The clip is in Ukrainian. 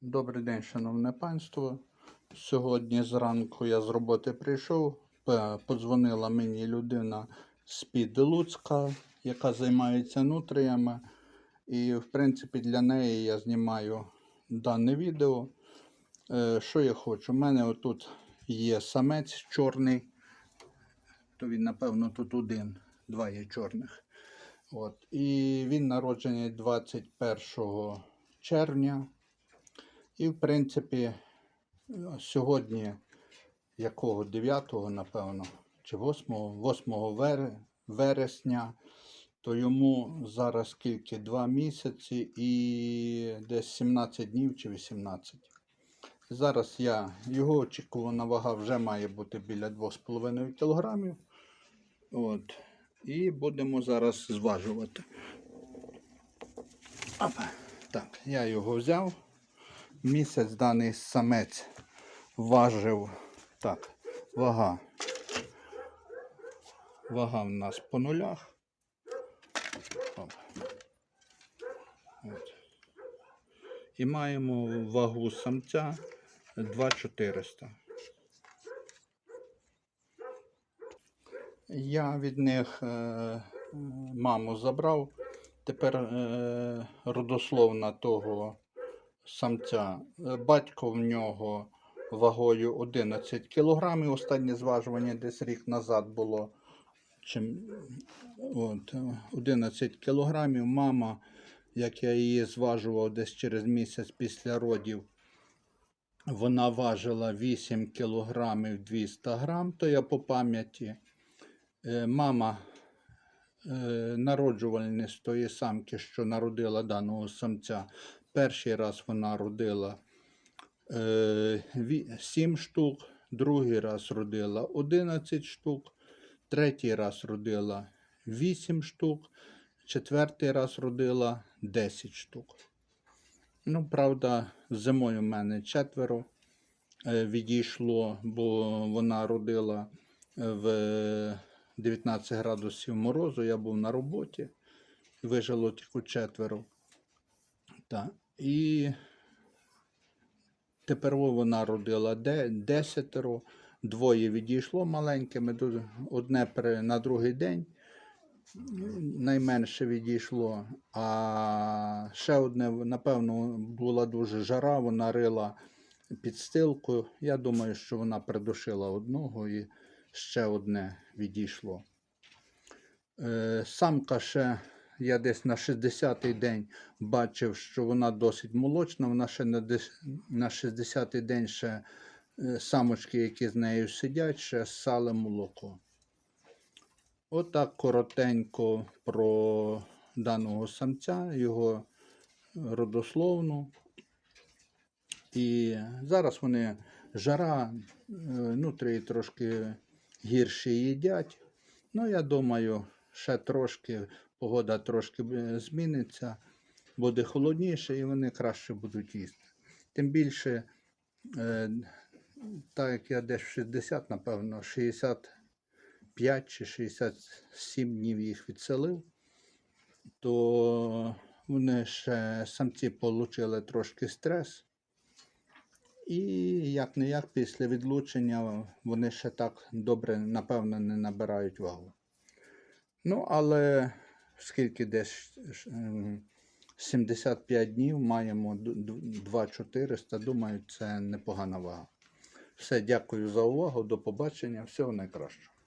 Добрий день, шановне панство. Сьогодні зранку я з роботи прийшов. Подзвонила мені людина з-під Луцька, яка займається нутріями. І, в принципі, для неї я знімаю дане відео. Е, Що я хочу? У мене отут є самець чорний. То він, напевно, тут один, два є чорних. От. І він народжений 21 червня. І, в принципі, сьогодні, якого 9, напевно, чи 8, 8 вер- вересня, то йому зараз скільки? 2 місяці і десь 17 днів чи 18. Зараз я, його очікувана вага вже має бути біля 2,5 кг. От. І будемо зараз зважувати. Опа. Так, я його взяв. Місяць даний самець важив. Так, вага. Вага в нас по нулях. От. І маємо вагу самця 2400. Я від них е, маму забрав. Тепер е, родословна того самця. Е, Батько в нього вагою 11 кг. Останнє зважування десь рік назад було. Чим, от, е, 11 кг. Мама, як я її зважував десь через місяць після родів, вона важила 8 кг 200 грам, то я по пам'яті. Е, Мама е, народжувальниць тої самки, що народила даного самця. Перший раз вона родила е, 7 штук, другий раз родила 11 штук, третій раз родила 8 штук, четвертий раз родила 10 штук. Ну, правда, зимою в мене четверо е, відійшло, бо вона родила е, в 19 градусів морозу. Я був на роботі, вижило тільки четверо. Так. І тепер вона родила десятеро, двоє відійшло маленькими, одне на другий день. Найменше відійшло, а ще одне, напевно, була дуже жара, вона рила підстилку. Я думаю, що вона придушила одного і ще одне відійшло. Е, Самка ще, я десь на 60-й день бачив, що вона досить молочна. Вона ще на, на 60-й день ще е, самочки, які з нею сидять, ще ссали молоко. Отак коротенько про даного самця, його родословну. І зараз вони жара, е, трошки гірше їдять. Ну, я думаю, ще трошки погода трошки е, зміниться, буде холодніше і вони краще будуть їсти. Тим більше, е, так як я десь в 60, напевно, 65 чи 67 днів їх відселив, то вони ще самці отримали трошки стрес. І як не як після відлучення вони ще так добре, напевно, не набирають вагу. Ну, але скільки десь ем, 75 днів маємо д- д- 2400, думаю, це непогана вага. Все, дякую за увагу, до побачення, всього найкращого.